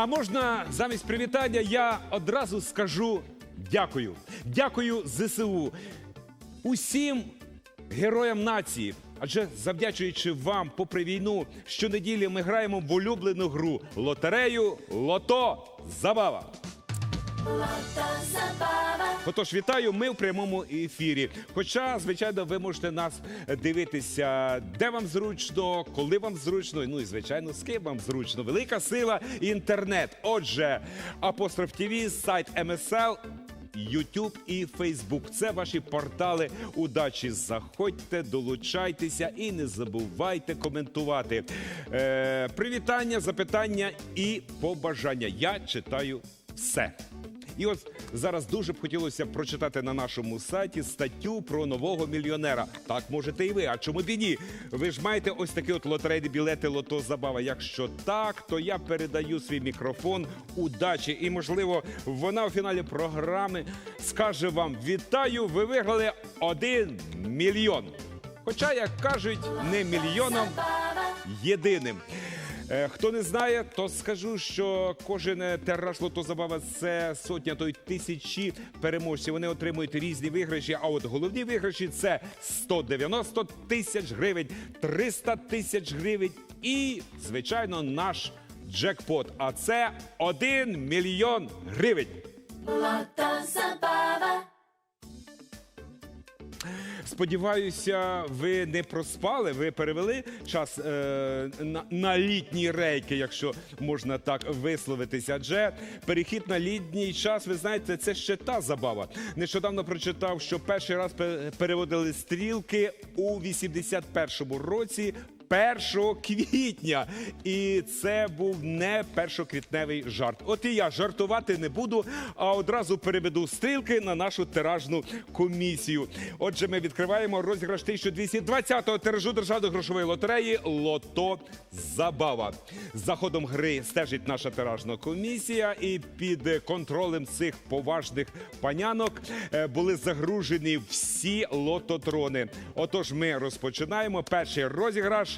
А можна замість привітання я одразу скажу дякую. Дякую ЗСУ. Усім героям нації. Адже завдячуючи вам, попри війну, щонеділі ми граємо в улюблену гру лотерею Лото Забава. Отож, вітаю, ми в прямому ефірі. Хоча, звичайно, ви можете нас дивитися, де вам зручно, коли вам зручно, ну і звичайно, з ким вам зручно. Велика сила інтернет. Отже, апостроф ТВ, сайт МСЛ. YouTube і Facebook – це ваші портали удачі. Заходьте, долучайтеся і не забувайте коментувати. Е, привітання, запитання і побажання. Я читаю все. І от зараз дуже б хотілося прочитати на нашому сайті статтю про нового мільйонера. Так можете і ви. А чому б і ні? Ви ж маєте ось такі от лотерейні білети Лото Забава. Якщо так, то я передаю свій мікрофон удачі. І можливо, вона у фіналі програми скаже вам: вітаю! Ви виграли один мільйон. Хоча, як кажуть, не мільйоном єдиним. Е, Хто не знає, то скажу, що кожен е, тираж лото забава це сотня, то й тисячі переможців. Вони отримують різні виграші. А от головні виграші це 190 тисяч гривень, 300 тисяч гривень і, звичайно, наш джекпот. А це 1 мільйон гривень. Сподіваюся, ви не проспали. Ви перевели час е, на, на літні рейки, якщо можна так висловитися. Адже перехід на літній час, ви знаєте, це ще та забава. Нещодавно прочитав, що перший раз пе- переводили стрілки у 81-му році. 1 квітня, і це був не першоквітневий жарт. От і я жартувати не буду, а одразу переведу стрілки на нашу тиражну комісію. Отже, ми відкриваємо розіграш 1220-го тиражу державної грошової лотереї Лото Забава. За ходом гри стежить наша тиражна комісія, і під контролем цих поважних панянок е, були загружені всі лототрони. Отож, ми розпочинаємо перший розіграш.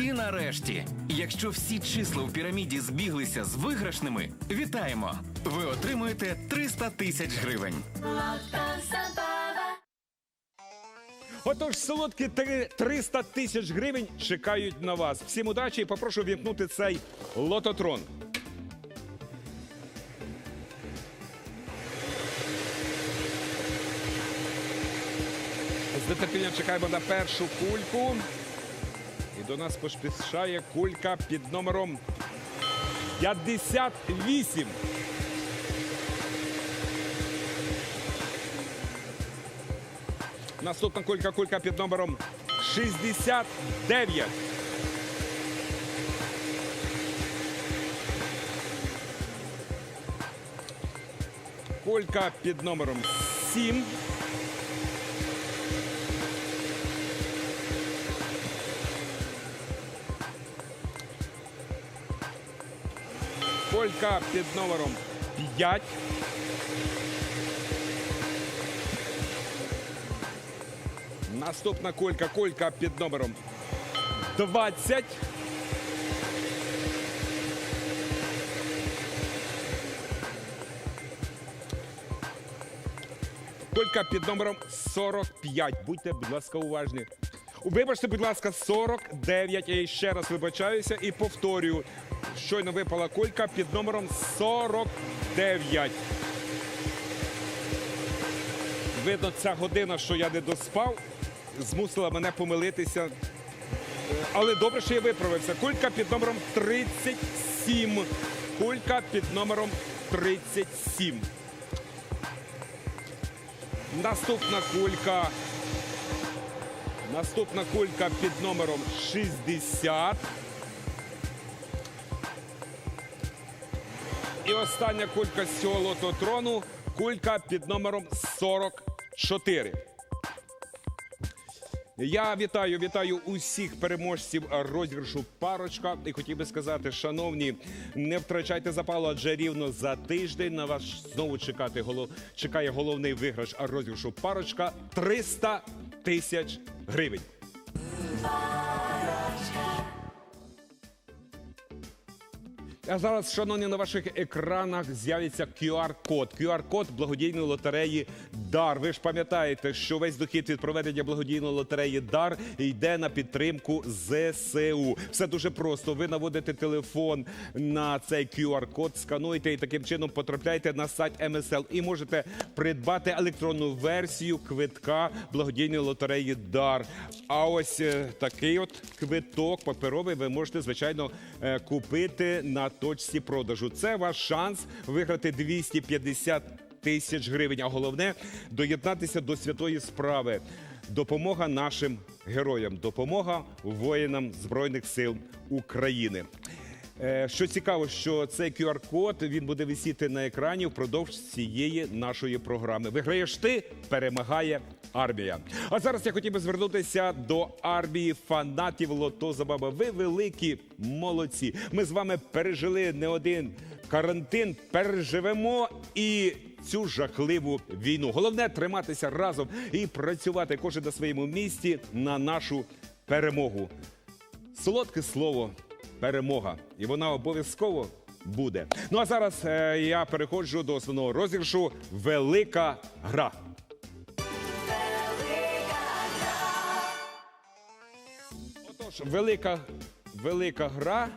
І нарешті, якщо всі числа у піраміді збіглися з виграшними, вітаємо! Ви отримуєте 300 тисяч гривень. Отож, солодкі три- 300 тисяч гривень чекають на вас. Всім удачі і попрошу вімкнути цей лототрон. З нетерпінням чекаємо на першу кульку. До нас поспішає кулька під номером 58. Наступна кулька, кулька під номером 69. Кулька під номером 7. Кулька під номером 5. Наступна кулька, кулька під номером 20. Кулька під номером 45. Будьте, будь ласка, уважні. Вибачте, будь ласка, 49. Я ще раз вибачаюся і повторюю. Щойно випала кулька під номером 49. Видно, ця година, що я не доспав, змусила мене помилитися. Але добре, що я виправився. Кулька під номером 37. 37. Кулька під номером 37. Наступна кулька. Наступна кулька під номером 60. Остання кулька з цього лототрону кулька під номером 44. Я вітаю, вітаю усіх переможців розіграшу парочка. І хотів би сказати, шановні, не втрачайте запалу, адже рівно за тиждень на вас знову чекати голов... чекає головний виграш розіграшу парочка 300 тисяч гривень. А зараз, шановні, на ваших екранах з'явиться QR-код. QR-код благодійної лотереї Дар. Ви ж пам'ятаєте, що весь дохід від проведення благодійної лотереї Дар йде на підтримку ЗСУ. Все дуже просто. Ви наводите телефон на цей QR-код, скануєте і таким чином потрапляєте на сайт МСЛ і можете придбати електронну версію квитка благодійної лотереї Дар. А ось е, такий от квиток паперовий ви можете звичайно е, купити на точці продажу. Це ваш шанс виграти 250 тисяч гривень. А головне доєднатися до святої справи. Допомога нашим героям, допомога воїнам Збройних сил України. Е, Що цікаво, що цей QR-код він буде висіти на екрані впродовж цієї нашої програми. Виграєш ти, перемагає армія. А зараз я хотів би звернутися до армії фанатів Лото Забаба. Ви великі молодці. Ми з вами пережили не один карантин, переживемо і цю жахливу війну. Головне триматися разом і працювати кожен на своєму місці на нашу перемогу. Солодке слово перемога. І вона обов'язково буде. Ну а зараз е, я переходжу до основного розіграшу Велика гра. Отож, велика, велика гра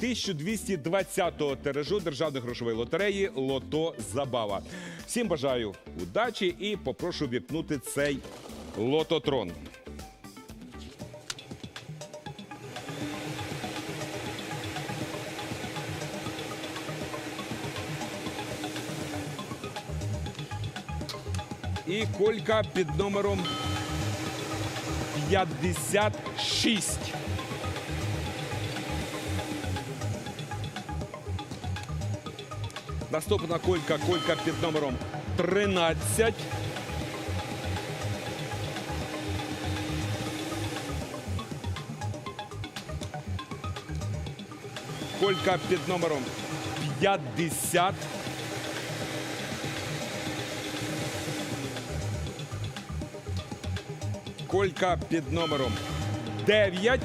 1220-го тиражу державної грошової лотереї Лото Забава. Всім бажаю удачі і попрошу вікнути цей лототрон. І колька під номером 56. Наступна колька, колька під номером 13. Колька під номером 50. Колька під номером 9.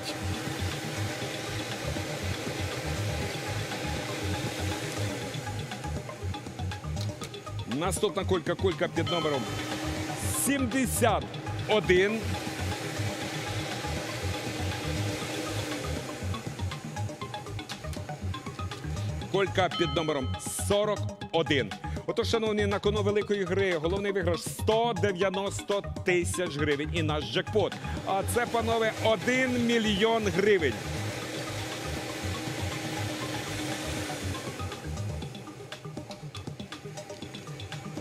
Наступна колька, колька під номером 71. Колька під номером 41. Отож, шановні, на кону великої гри головний виграш 190 тисяч гривень і наш джекпот. А це, панове, 1 мільйон гривень.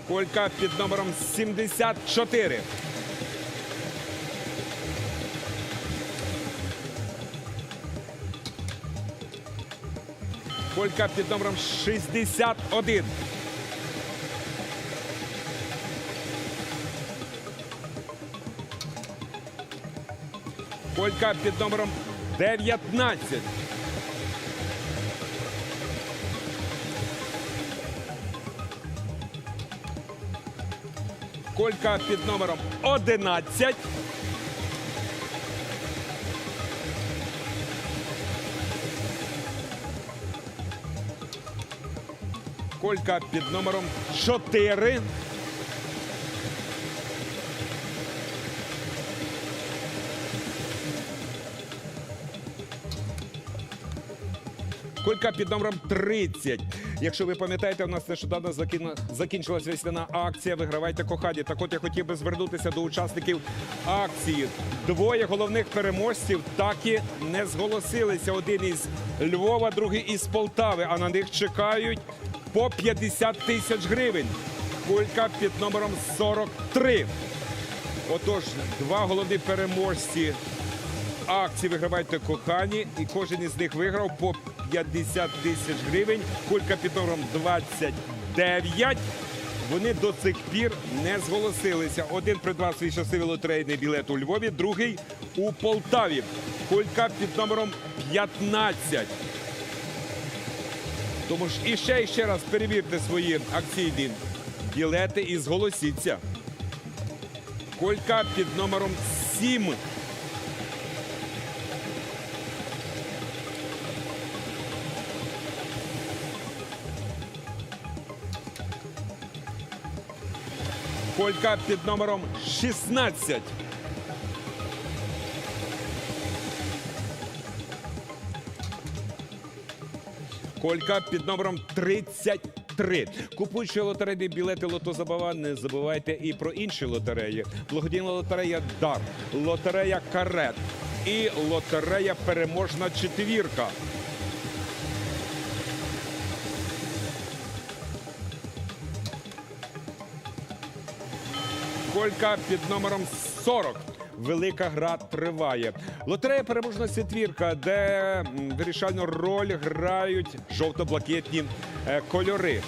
Колька під номером 74. Колька під номером 61. Колька під номером 19. Колька під номером 11. Колька під номером 4. Колька під номером 30. Якщо ви пам'ятаєте, у нас нещодавно закін- закінчилась весняна акція Вигравайте кохання. Так от я хотів би звернутися до учасників акції. Двоє головних переможців так і не зголосилися. Один із Львова, другий із Полтави, а на них чекають по 50 тисяч гривень. Кулька під номером 43. Отож, два головні переможці акції вигравайте кохані, і кожен із них виграв по 50 тисяч гривень. Кулька під номером 29. Вони до цих пір не зголосилися. Один придбав свій щасливий лотерейний білет у Львові, другий у Полтаві. Кулька під номером 15. Тому ж і ще і ще раз перевірте свої акційні білети і зголосіться. Колька під номером 7. Колька під номером 16. Колька під номером 33. Купуючи лотерейні білети Лото Забава, не забувайте і про інші лотереї. Благодійна лотерея Дар, лотерея Карет і лотерея Переможна четвірка. Колька під номером 40. Велика гра триває. Лотерея переможна четвірка, де вирішальну роль грають жовто-блакитні е, кольори.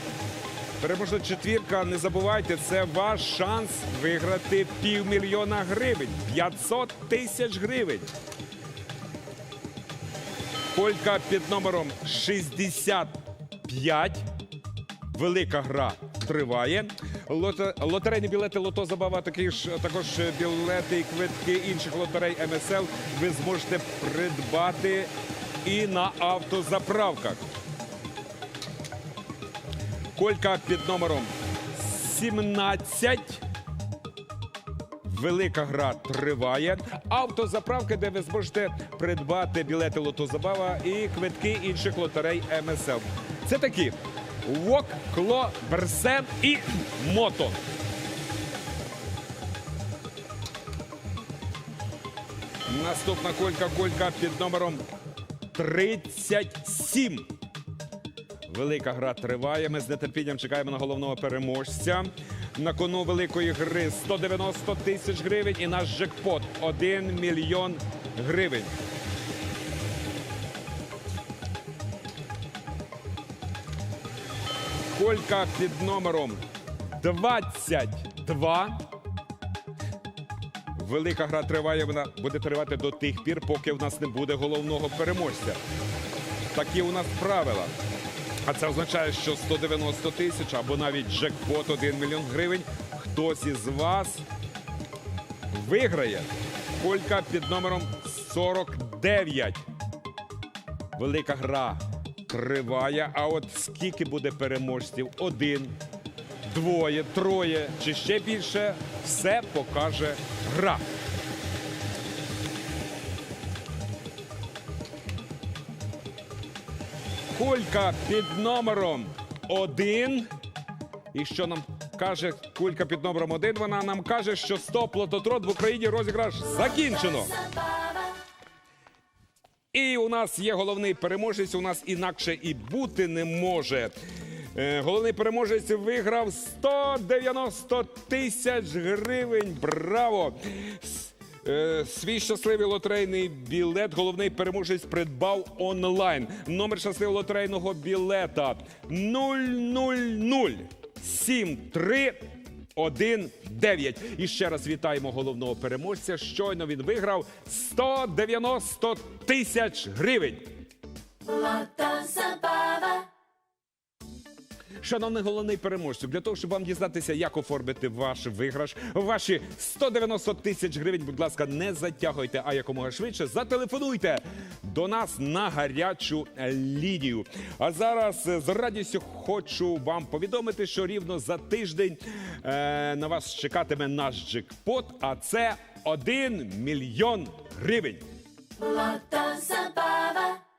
Переможна четвірка, не забувайте, це ваш шанс виграти півмільйона гривень, 500 тисяч гривень. Колька під номером 65. Велика гра триває. Лото, лотерейні білети Лото Забава, такі ж також білети і квитки інших лотерей МСЛ ви зможете придбати і на автозаправках. Колька під номером 17. Велика гра триває. Автозаправки, де ви зможете придбати білети Лотозабава і квитки інших лотерей МСЛ. Це такі Вок, Кло, Берсен і Мото. Наступна колька, колька під номером 37. Велика гра триває. Ми з нетерпінням чекаємо на головного переможця. На кону великої гри 190 тисяч гривень і наш джекпот 1 мільйон гривень. Колька під номером 22. Велика гра триває. Вона буде тривати до тих пір, поки в нас не буде головного переможця. Такі у нас правила. А це означає, що 190 тисяч або навіть джекпот 1 мільйон гривень хтось із вас виграє. Колька під номером 49. Велика гра триває. А от скільки буде переможців? Один, двоє, троє чи ще більше? Все покаже гра. Кулька під номером один. І що нам каже кулька під номером один? Вона нам каже, що стоп лототрот в Україні розіграш закінчено. І у нас є головний переможець. У нас інакше і бути не може. Е, Головний переможець виграв 190 тисяч гривень. Браво! Е, Свій щасливий лотерейний білет головний переможець придбав онлайн. Номер щасливого лотерейного білета 0007319. І ще раз вітаємо головного переможця. Щойно він виграв 190 тисяч гривень. Lota Забава. Шановний головний переможцю, для того, щоб вам дізнатися, як оформити ваш виграш, ваші 190 тисяч гривень, будь ласка, не затягуйте, а якомога швидше зателефонуйте до нас на гарячу лінію. А зараз е, з радістю хочу вам повідомити, що рівно за тиждень е, на вас чекатиме наш джекпот, а це 1 мільйон гривень. Lota Забава.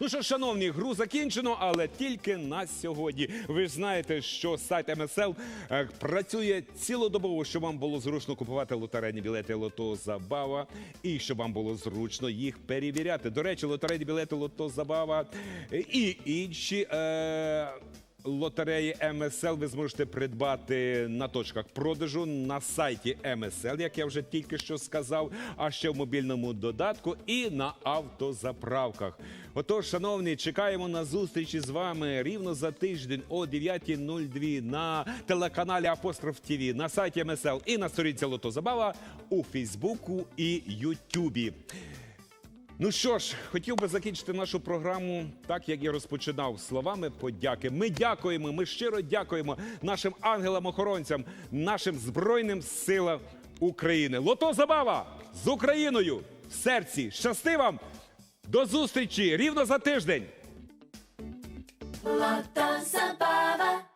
Ну що, шановні, гру закінчено, але тільки на сьогодні. Ви ж знаєте, що сайт МСЛ е, працює цілодобово, щоб вам було зручно купувати лотерейні білети Лото Забава і щоб вам було зручно їх перевіряти. До речі, лотерейні білети Лото Забава і інші. Е- Лотереї МСЛ ви зможете придбати на точках продажу на сайті МСЛ, як я вже тільки що сказав, а ще в мобільному додатку і на автозаправках. Отож, шановні, чекаємо на зустрічі з вами рівно за тиждень о 9.02 на телеканалі Апостроф ТВ, на сайті МСЛ і на сторінці Лотозабава у Фейсбуку і Ютубі. Ну що ж, хотів би закінчити нашу програму так, як я розпочинав словами подяки. Ми дякуємо, ми щиро дякуємо нашим ангелам-охоронцям, нашим збройним силам України. Лото Забава з Україною в серці. Щасти вам! До зустрічі рівно за тиждень! Lata Zabava.